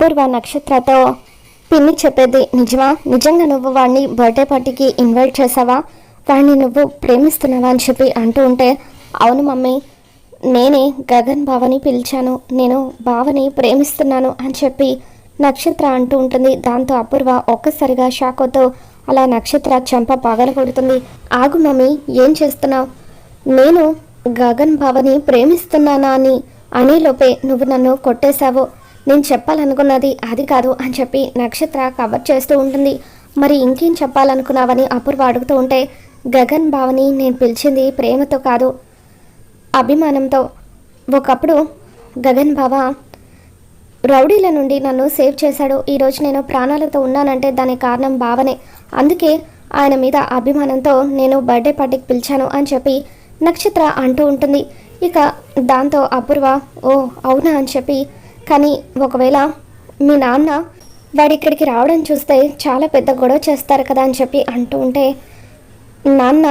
అపూర్వ నక్షత్రతో పిన్ని చెప్పేది నిజమా? నిజంగా నువ్వు వాడిని బర్త్డే పార్టీకి ఇన్వైట్ చేసావా? వాడిని నువ్వు ప్రేమిస్తున్నావా అని చెప్పి అంటూ ఉంటే అవును మమ్మీ నేనే గగన్ బావని పిలిచాను. నేను బావని ప్రేమిస్తున్నాను అని చెప్పి నక్షత్ర అంటూ ఉంటుంది. దాంతో అపూర్వ ఒక్కసారిగా షాకోతో అలా నక్షత్ర చెంప పగల కొడుతుంది. ఆగు మమ్మీ ఏం చేస్తున్నావు? నేను గగన్ బావని ప్రేమిస్తున్నానా అని? అనేలోపే నువ్వు నన్ను కొట్టేశావు. నేను చెప్పాలనుకున్నది అది కాదు అని చెప్పి నక్షత్ర కవర్ చేస్తూ ఉంటుంది. మరి ఇంకేం చెప్పాలనుకున్నావని అపూర్వ అడుగుతూ ఉంటే గగన్ భావని నేను పిలిచింది ప్రేమతో కాదు అభిమానంతో. ఒకప్పుడు గగన్ బావ రౌడీల నుండి నన్ను సేవ్ చేశాడు. ఈరోజు నేను ప్రాణాలతో ఉన్నానంటే దానికి కారణం బావనే అందుకే ఆయన మీద అభిమానంతో నేను బర్త్డే పార్టీకి పిలిచాను అని చెప్పి నక్షత్ర అంటూ ఉంటుంది. ఇక దాంతో అపూర్వ ఓ అవునా అని చెప్పి కానీ ఒకవేళ మీ నాన్న వాడు ఇక్కడికి రావడం చూస్తే చాలా పెద్ద గొడవ చేస్తారు కదా అని చెప్పి అంటూ ఉంటే నాన్న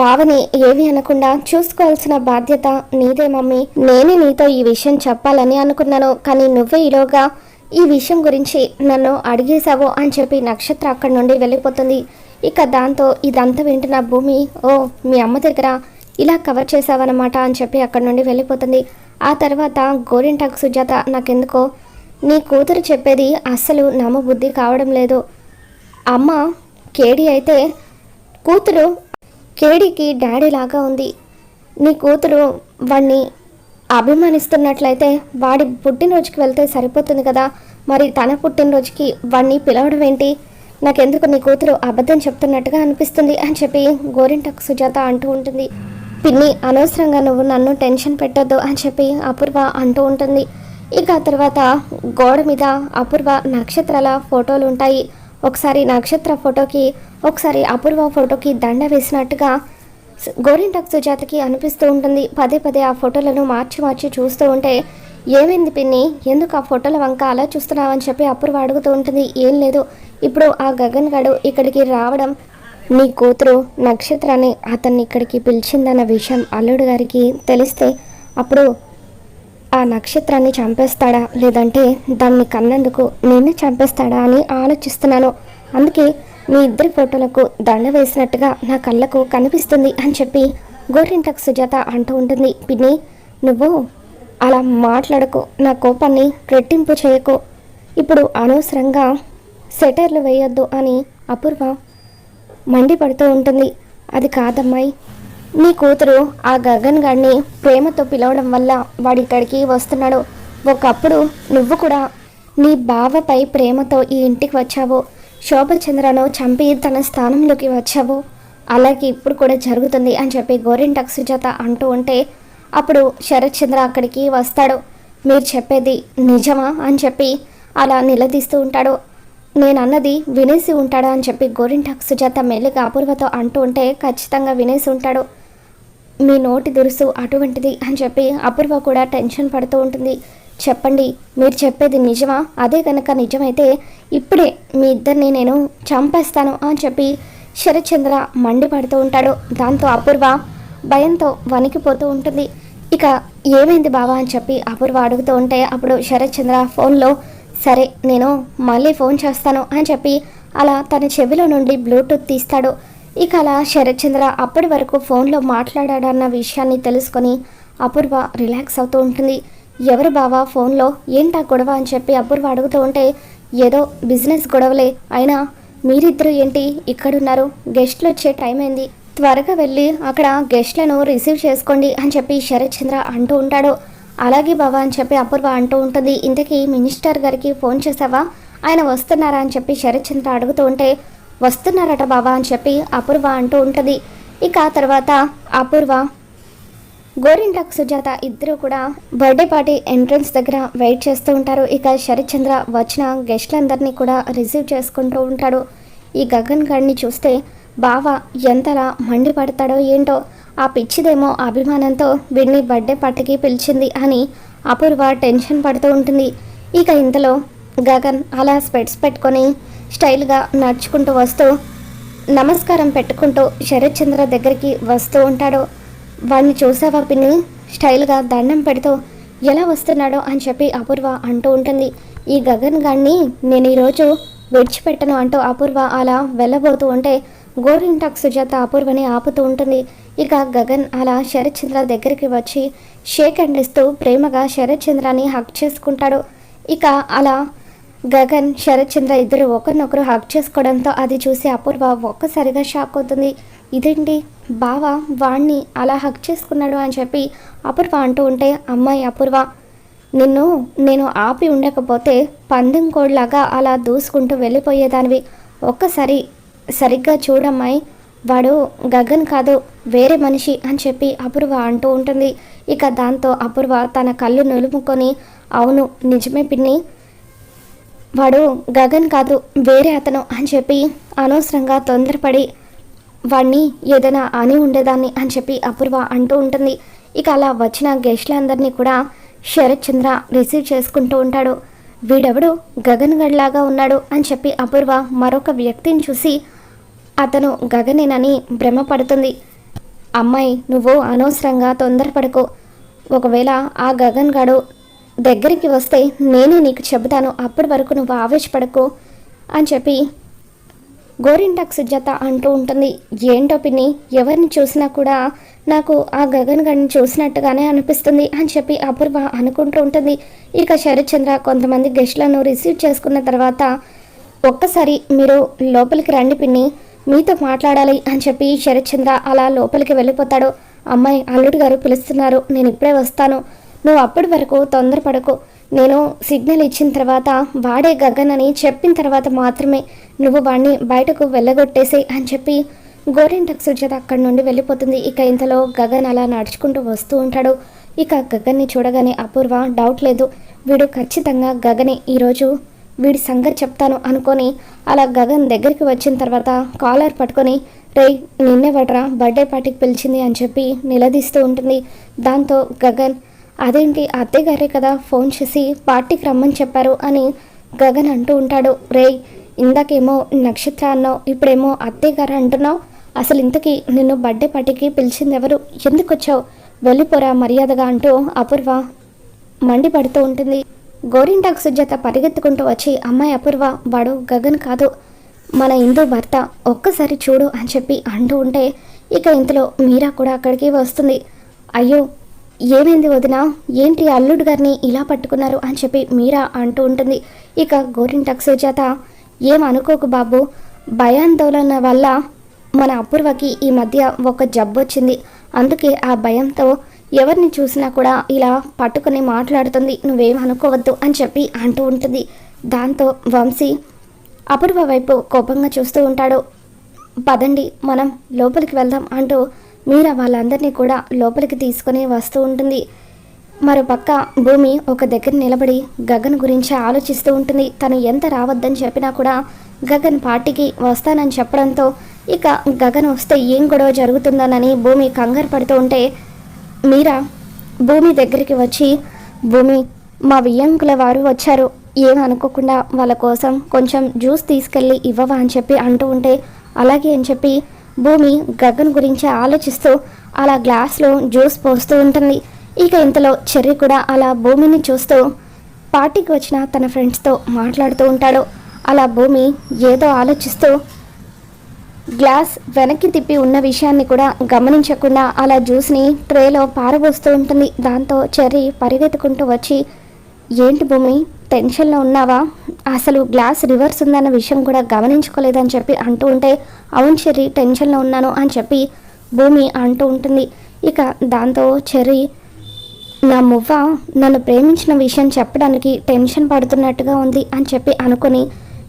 బావని ఏవి అనకుండా చూసుకోవాల్సిన బాధ్యత నీదే మమ్మీ. నేనే నీతో ఈ విషయం చెప్పాలని అనుకున్నాను కానీ నువ్వే ఈలోగా ఈ విషయం గురించి నన్ను అడిగేశావు అని చెప్పి నక్షత్ర అక్కడి నుండి వెళ్ళిపోతుంది. ఇక దాంతో ఇదంతా వింటున్న భూమి ఓ మీ అమ్మ దగ్గర ఇలా కవర్ చేసావన్నమాట అని చెప్పి అక్కడి నుండి వెళ్ళిపోతుంది. ఆ తర్వాత గోరింటాకు సుజాత నాకెందుకో? నీ కూతురు చెప్పేది అస్సలు నమ్మబుద్ధి కావడం లేదు. అమ్మ కేడి అయితే కూతురు కేడీకి డాడీ లాగా ఉంది. నీ కూతురు వాణ్ణి అభిమానిస్తున్నట్లయితే వాడి పుట్టినరోజుకి వెళ్తే సరిపోతుంది కదా. మరి తన పుట్టినరోజుకి వాణ్ణి పిలవడం ఏంటి? నాకెందుకు నీ కూతురు అబద్ధం చెప్తున్నట్టుగా అనిపిస్తుంది అని చెప్పి గోరింటకు సుజాత అంటూ ఉంటుంది. పిన్ని అనవసరంగా నువ్వు నన్ను టెన్షన్ పెట్టొద్దు అని చెప్పి అపూర్వ అంటూ ఉంటుంది. ఇక ఆ తర్వాత గోడ మీద అపూర్వ నక్షత్రాల ఫోటోలు ఉంటాయి. ఒకసారి నక్షత్ర ఫోటోకి ఒకసారి అపూర్వ ఫోటోకి దండ వేసినట్టుగా స్- సుజాతకి అనిపిస్తూ ఉంటుంది. పదే పదే ఆ ఫోటోలను మార్చి మార్చి చూస్తూ ఉంటే ఏమైంది పిన్ని? ఎందుకు ఆ ఫోటోల వంక అలా చూస్తున్నావని చెప్పి అపూర్వ అడుగుతూ ఉంటుంది. ఏం లేదు. ఇప్పుడు ఆ గగన్ గడు ఇక్కడికి రావడం నీ కూతురు నక్షత్రాన్ని అతన్ని ఇక్కడికి పిలిచిందన్న విషయం అల్లుడు గారికి తెలిస్తే అప్పుడు ఆ నక్షత్రాన్ని చంపేస్తాడా? లేదంటే దాన్ని కన్నందుకు నిన్ను చంపేస్తాడా అని ఆలోచిస్తున్నాను. అందుకే మీ ఇద్దరి ఫోటోలకు దండ వేసినట్టుగా నా కళ్ళకు కనిపిస్తుంది అని చెప్పి గోరింటకు సుజాత అంటూ ఉంటుంది. పిన్ని నువ్వు అలా మాట్లాడకు. నా కోపాన్ని రెట్టింపు చేయకు. ఇప్పుడు అనవసరంగా సెటర్లు వేయొద్దు అని అపూర్వ మండిపడుతూ ఉంటుంది. అది కాదమ్మాయి. నీ కూతురు ఆ గగన్ గాడిని ప్రేమతో పిలవడం వల్ల వాడి ఇక్కడికి వస్తున్నాడు. ఒకప్పుడు నువ్వు కూడా నీ బావపై ప్రేమతో ఈ ఇంటికి వచ్చావు. శోభచంద్రను చంపి తన స్థానంలోకి వచ్చావు. అలాగే ఇప్పుడు కూడా జరుగుతుంది అని చెప్పి గోరింటక్ సుజాత అంటూ ఉంటే అప్పుడు శరత్ చంద్ర అక్కడికి వస్తాడు. మీరు చెప్పేది నిజమా అని చెప్పి అలా నిలదీస్తూ ఉంటాడు. నేను అన్నది వినేసి ఉంటాడా అని చెప్పి గోరింటాకు సుజాత మెల్లిగా అపూర్వతో అంటూ ఉంటే ఖచ్చితంగా వినేసి ఉంటాడు. మీ నోటి దురుసు అటువంటిది అని చెప్పి అపూర్వ కూడా టెన్షన్ పడుతూ ఉంటుంది. చెప్పండి మీరు చెప్పేది నిజమా? అదే కనుక నిజమైతే ఇప్పుడే మీ ఇద్దరిని నేను చంపేస్తాను అని చెప్పి శరత్చంద్ర మండిపడుతూ ఉంటాడు. దాంతో అపూర్వ భయంతో వణికిపోతూ ఉంటుంది. ఇక ఏమైంది బావా అని చెప్పి అపూర్వ అడుగుతూ ఉంటే అప్పుడు శరత్చంద్ర ఫోన్లో సరే నేను మళ్ళీ ఫోన్ చేస్తాను అని చెప్పి అలా తన చెవిలో నుండి బ్లూటూత్ తీస్తాడు. ఇక అలా శరత్చంద్ర అప్పటి వరకు ఫోన్లో మాట్లాడాడన్న విషయాన్ని తెలుసుకొని అపూర్వ రిలాక్స్ అవుతూ ఉంటుంది. ఎవరు బావా ఫోన్లో? ఏంటా గొడవ అని చెప్పి అపూర్వ అడుగుతూ ఉంటే ఏదో బిజినెస్ గొడవలే. అయినా మీరిద్దరూ ఏంటి? ఇక్కడున్నారు. గెస్ట్లు వచ్చే టైం అయింది. త్వరగా వెళ్ళి అక్కడ గెస్ట్లను రిసీవ్ చేసుకోండి అని చెప్పి శరత్చంద్ర అంటూ ఉంటాడు. అలాగే బావా అని చెప్పి అపూర్వ అంటూ ఉంటుంది. ఇంతకీ మినిస్టర్ గారికి ఫోన్ చేసావా? ఆయన వస్తున్నారా అని చెప్పి శరత్చంద్ర అడుగుతూ ఉంటే వస్తున్నారట బావా అని చెప్పి అపూర్వ అంటూ ఉంటుంది. ఇక తర్వాత అపూర్వ గోరింటాక్ సుజాత ఇద్దరు కూడా బర్త్డే పార్టీ ఎంట్రన్స్ దగ్గర వెయిట్ చేస్తూ ఉంటారు. ఇక శరత్చంద్ర వచ్చిన గెస్ట్లందరినీ కూడా రిసీవ్ చేసుకుంటూ ఉంటాడు. ఈ గగన్ గారిని చూస్తే బావ ఎంతలా మండిపడతాడో ఏంటో ఆ పిచ్చిదేమో అభిమానంతో వీడిని బర్త్డే పార్టీకి పిలిచింది అని అపూర్వ టెన్షన్ పడుతూ ఉంటుంది. ఇక ఇంతలో గగన్ అలా స్పెట్స్ పెట్టుకొని స్టైల్గా నడుచుకుంటూ వస్తూ నమస్కారం పెట్టుకుంటూ శరత్చంద్ర దగ్గరికి వస్తూ ఉంటాడు. వాడిని చూసావా పిన్ని? స్టైల్గా దండం పెడుతూ ఎలా వస్తున్నాడో అని చెప్పి అపూర్వ అంటూ ఉంటుంది. ఈ గగన్ గారిని నేను ఈరోజు విడిచిపెట్టను అంటూ అపూర్వ అలా వెళ్ళబోతూ ఉంటే గోరింటాక్ సుజాత అపూర్వని ఆపుతూ ఉంటుంది. ఇక గగన్ అలా శరత్ చంద్ర దగ్గరికి వచ్చి షేక్ అండ్ ఇస్తూ ప్రేమగా శరత్చంద్రని హక్ చేసుకుంటాడు. ఇక అలా గగన్ శరత్ చంద్ర ఇద్దరు ఒకరినొకరు హక్ చేసుకోవడంతో అది చూసి అపూర్వ ఒక్కసారిగా షాక్ అవుతుంది. ఇదేంటి? బావ వాణ్ణి అలా హక్ చేసుకున్నాడు అని చెప్పి అపూర్వ అంటూ ఉంటే అమ్మాయి అపూర్వ నిన్ను నేను ఆపి ఉండకపోతే పందెం కోడ్లాగా అలా దూసుకుంటూ వెళ్ళిపోయేదానివి. ఒక్కసారి సరిగ్గా చూడమ్మాయి వాడు గగన్ కాదు వేరే మనిషి అని చెప్పి అపూర్వ అంటూ ఉంటుంది. ఇక దాంతో అపూర్వ తన కళ్ళు నులుముకొని అవును నిజమే పిన్ని. వాడు గగన్ కాదు వేరే అతను అని చెప్పి అనవసరంగా తొందరపడి వాణ్ణి ఏదైనా అని ఉండేదాన్ని అని చెప్పి అపూర్వ అంటూ ఉంటుంది. ఇక అలా వచ్చిన గెస్ట్లందరినీ కూడా శరత్ చంద్ర రిసీవ్ చేసుకుంటూ ఉంటాడు. వీడెవడు? గగన్ గడ్లాగా ఉన్నాడు అని చెప్పి అపూర్వ మరొక వ్యక్తిని చూసి అతను గగనేనని భ్రమపడుతుంది. అమ్మాయి నువ్వు అనవసరంగా తొందరపడకు. ఒకవేళ ఆ గగన్ గడు దగ్గరికి వస్తే నేనే నీకు చెబుతాను. అప్పటి వరకు నువ్వు ఆవేశపడకు అని చెప్పి గోరింటాక్ సుజాత అంటూ ఉంటుంది. ఏంటో పిన్ని ఎవరిని చూసినా కూడా నాకు ఆ గగన్ గడిని చూసినట్టుగానే అనిపిస్తుంది అని చెప్పి అపూర్వ అనుకుంటూ ఉంటుంది. ఇక శరత్చంద్ర కొంతమంది గెస్ట్లను రిసీవ్ చేసుకున్న తర్వాత ఒక్కసారి మీరు లోపలికి రండి పిన్ని. మీతో మాట్లాడాలి అని చెప్పి శరత్చంద్ర అలా లోపలికి వెళ్ళిపోతాడు. అమ్మాయి అల్లుడు గారు పిలుస్తున్నారు. నేను ఇప్పుడే వస్తాను. నువ్వు అప్పటి వరకు తొందరపడకు. నేను సిగ్నల్ ఇచ్చిన తర్వాత వాడే గగన్ అని చెప్పిన తర్వాత మాత్రమే నువ్వు వాడిని బయటకు వెళ్ళగొట్టేసే అని చెప్పి గోరింటక్ సుజాత అక్కడి నుండి వెళ్ళిపోతుంది. ఇక ఇంతలో గగన్ అలా నడుచుకుంటూ వస్తూ ఉంటాడు. ఇక గగన్ని చూడగానే అపూర్వ డౌట్ లేదు. వీడు ఖచ్చితంగా గగనే. ఈరోజు వీడి సంగతి చెప్తాను అనుకొని అలా గగన్ దగ్గరికి వచ్చిన తర్వాత కాలర్ పట్టుకొని రే నిన్నే వడ్రా బర్త్డే పార్టీకి పిలిచింది అని చెప్పి నిలదీస్తూ ఉంటుంది. దాంతో గగన్ అదేంటి అత్తయ్య గారే కదా ఫోన్ చేసి పార్టీకి రమ్మని చెప్పారు అని గగన్ అంటూ ఉంటాడు. రే ఇందాకేమో నక్షత్ర అన్నావు ఇప్పుడేమో అత్తయ్య గారు అంటున్నావు. అసలు ఇంతకీ నిన్ను బర్త్డే పార్టీకి పిలిచింది ఎవరు? ఎందుకు వచ్చావు? వెళ్ళిపోరా మర్యాదగా అంటూ అపూర్వ మండిపడుతూ ఉంటుంది. గోరింటాకు సుజాత పరిగెత్తుకుంటూ వచ్చి అమ్మాయి అపూర్వ వాడు గగన్ కాదు. మన ఇందు భర్త ఒక్కసారి చూడు అని చెప్పి అంటూ ఉంటే ఇక ఇంతలో మీరా కూడా అక్కడికి వస్తుంది. అయ్యో ఏమైంది వదిన? ఏంటి అల్లుడు గారిని ఇలా పట్టుకున్నారు? అని చెప్పి మీరా అంటూ ఉంటుంది. ఇక గోరింటాకు సుజాత ఏం అనుకోకు బాబు. భయాందోళన వల్ల మన అపూర్వకి ఈ మధ్య ఒక జబ్బు వచ్చింది అందుకే ఆ భయంతో ఎవరిని చూసినా కూడా ఇలా పట్టుకుని మాట్లాడుతుంది. నువ్వేం అనుకోవద్దు అని చెప్పి అంటూ ఉంటుంది. దాంతో వంశీ అపూర్వ వైపు కోపంగా చూస్తూ ఉంటాడు. పదండి మనం లోపలికి వెళ్దాం అంటూ మీరా వాళ్ళందరినీ కూడా లోపలికి తీసుకొని వస్తూ ఉంటుంది. మరోపక్క భూమి ఒక దగ్గర నిలబడి గగన్ గురించి ఆలోచిస్తూ ఉంటుంది. తను ఎంత రావద్దని చెప్పినా కూడా గగన్ పార్టీకి వస్తానని చెప్పడంతో ఇక గగన్ వస్తే ఏం గొడవ జరుగుతుందోనని భూమి కంగారు పడుతూ ఉంటే మీరా భూమి దగ్గరికి వచ్చి భూమి మా వియ్యంకుల వారు వచ్చారు. ఏమనుకోకుండా వాళ్ళ కోసం కొంచెం జ్యూస్ తీసుకెళ్ళి ఇవ్వవా అని చెప్పి అంటూ ఉంటే అలాగే అని చెప్పి భూమి గగన్ గురించి ఆలోచిస్తూ అలా గ్లాస్లో జ్యూస్ పోస్తూ ఉంటుంది. ఇక ఇంతలో చెర్రీ కూడా అలా భూమిని చూస్తూ పార్టీకి వచ్చిన తన ఫ్రెండ్స్తో మాట్లాడుతూ ఉంటాడు. అలా భూమి ఏదో ఆలోచిస్తూ గ్లాస్ వెనక్కి తిప్పి ఉన్న విషయాన్ని కూడా గమనించకుండా అలా జ్యూస్ని ట్రేలో పారబోస్తూ ఉంటుంది. దాంతో చెర్రీ పరిగెత్తుకుంటూ వచ్చి ఏంటి భూమి టెన్షన్లో ఉన్నావా? అసలు గ్లాస్ రివర్స్ ఉందన్న విషయం కూడా గమనించుకోలేదని చెప్పి అంటూ ఉంటే అవును చెర్రీ టెన్షన్లో ఉన్నాను అని చెప్పి భూమి అంటూ ఉంటుంది. ఇక దాంతో చెర్రీ నా మువ్వ నన్ను ప్రేమించిన విషయం చెప్పడానికి టెన్షన్ పడుతున్నట్టుగా ఉంది అని చెప్పి అనుకుని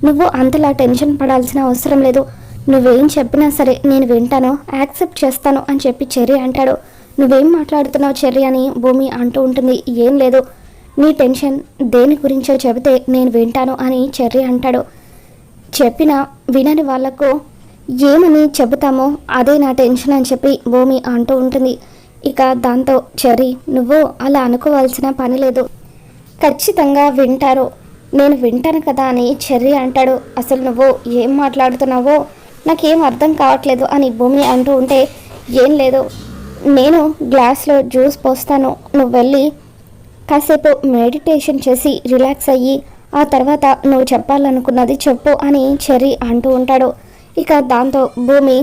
నువ్వు అంతలా టెన్షన్ పడాల్సిన అవసరం లేదు. నువ్వేం చెప్పినా సరే నేను వింటాను యాక్సెప్ట్ చేస్తాను అని చెప్పి చెర్రీ అంటాడు. నువ్వేం మాట్లాడుతున్నావు చెర్రీ అని భూమి అంటూ ఉంటుంది. ఏం లేదు. నీ టెన్షన్ దేని గురించో చెబితే నేను వింటాను అని చెర్రీ అంటాడు. చెప్పిన వినని వాళ్ళకు ఏమని చెబుతామో అదే నా టెన్షన్ అని చెప్పి భూమి అంటూ ఉంటుంది. ఇక దాంతో చెర్రీ నువ్వు అలా అనుకోవాల్సిన పని లేదు. ఖచ్చితంగా వింటారు. నేను వింటాను కదా అని చెర్రీ అంటాడు. అసలు నువ్వు ఏం మాట్లాడుతున్నావో నాకేం అర్థం కావట్లేదు అని భూమి అంటూ ఉంటే ఏం లేదు. నేను గ్లాస్లో జ్యూస్ పోస్తాను. నువ్వు వెళ్ళి కాసేపు మెడిటేషన్ చేసి రిలాక్స్ అయ్యి ఆ తర్వాత నువ్వు చెప్పాలనుకున్నది చెప్పు అని చెర్రీ అంటూ ఉంటాడు. ఇక దాంతో భూమి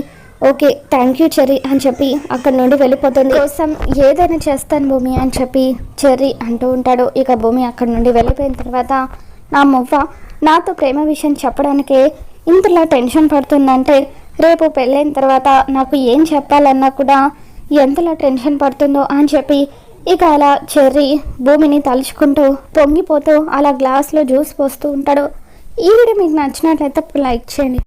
ఓకే థ్యాంక్ యూ చెర్రీ అని చెప్పి అక్కడి నుండి వెళ్ళిపోతుంది. కోసం ఏదైనా చేస్తాను భూమి అని చెప్పి చెర్రీ అంటూ ఉంటాడు. ఇక భూమి అక్కడి నుండి వెళ్ళిపోయిన తర్వాత నా మువ్వ నాతో ప్రేమ విషయం చెప్పడానికే ఇంతలా టెన్షన్ పడుతుందంటే రేపు పెళ్ళైన తర్వాత నాకు ఏం చెప్పాలన్నా కూడా ఎంతలా టెన్షన్ పడుతుందో అని చెప్పి ఇక అలా చెర్రీ భూమిని తలుచుకుంటూ పొంగిపోతూ అలా గ్లాస్లో జ్యూస్ పోస్తూ ఉంటాడు. ఈ వీడియో మీకు నచ్చినట్లయితే లైక్ చేయండి.